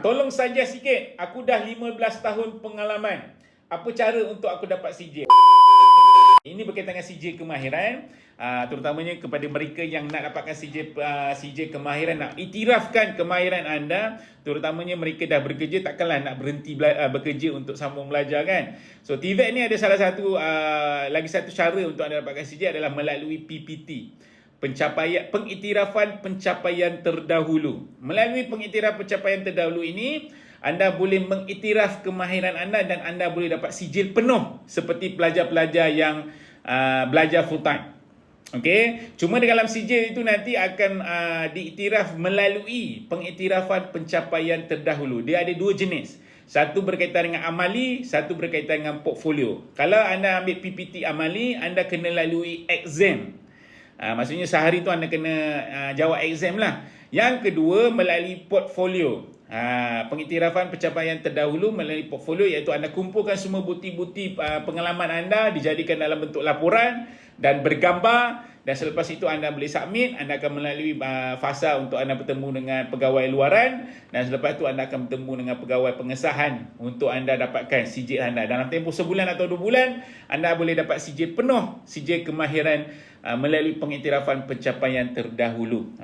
Tolong saja sikit. Aku dah 15 tahun pengalaman. Apa cara untuk aku dapat CJ? Ini berkaitan dengan CJ kemahiran. Uh, terutamanya kepada mereka yang nak dapatkan CJ, uh, CJ kemahiran, nak itirafkan kemahiran anda. Terutamanya mereka dah bekerja, takkanlah nak berhenti bela- uh, bekerja untuk sambung belajar kan. So TVET ni ada salah satu, uh, lagi satu cara untuk anda dapatkan CJ adalah melalui PPT pencapaian pengiktirafan pencapaian terdahulu. Melalui pengiktiraf pencapaian terdahulu ini, anda boleh mengiktiraf kemahiran anda dan anda boleh dapat sijil penuh seperti pelajar-pelajar yang uh, belajar full time. Okey, cuma dalam sijil itu nanti akan uh, diiktiraf melalui pengiktirafan pencapaian terdahulu. Dia ada dua jenis. Satu berkaitan dengan amali, satu berkaitan dengan portfolio. Kalau anda ambil PPT amali, anda kena lalui exam. Uh, maksudnya sehari tu anda kena uh, jawab exam lah. Yang kedua melalui portfolio. Uh, pengiktirafan pencapaian terdahulu melalui portfolio iaitu anda kumpulkan semua bukti-bukti uh, pengalaman anda dijadikan dalam bentuk laporan dan bergambar dan selepas itu anda boleh submit anda akan melalui uh, fasa untuk anda bertemu dengan pegawai luaran. Dan selepas itu anda akan bertemu dengan pegawai pengesahan untuk anda dapatkan sijil anda. Dalam tempoh sebulan atau dua bulan anda boleh dapat sijil penuh sijil kemahiran uh, melalui pengiktirafan pencapaian terdahulu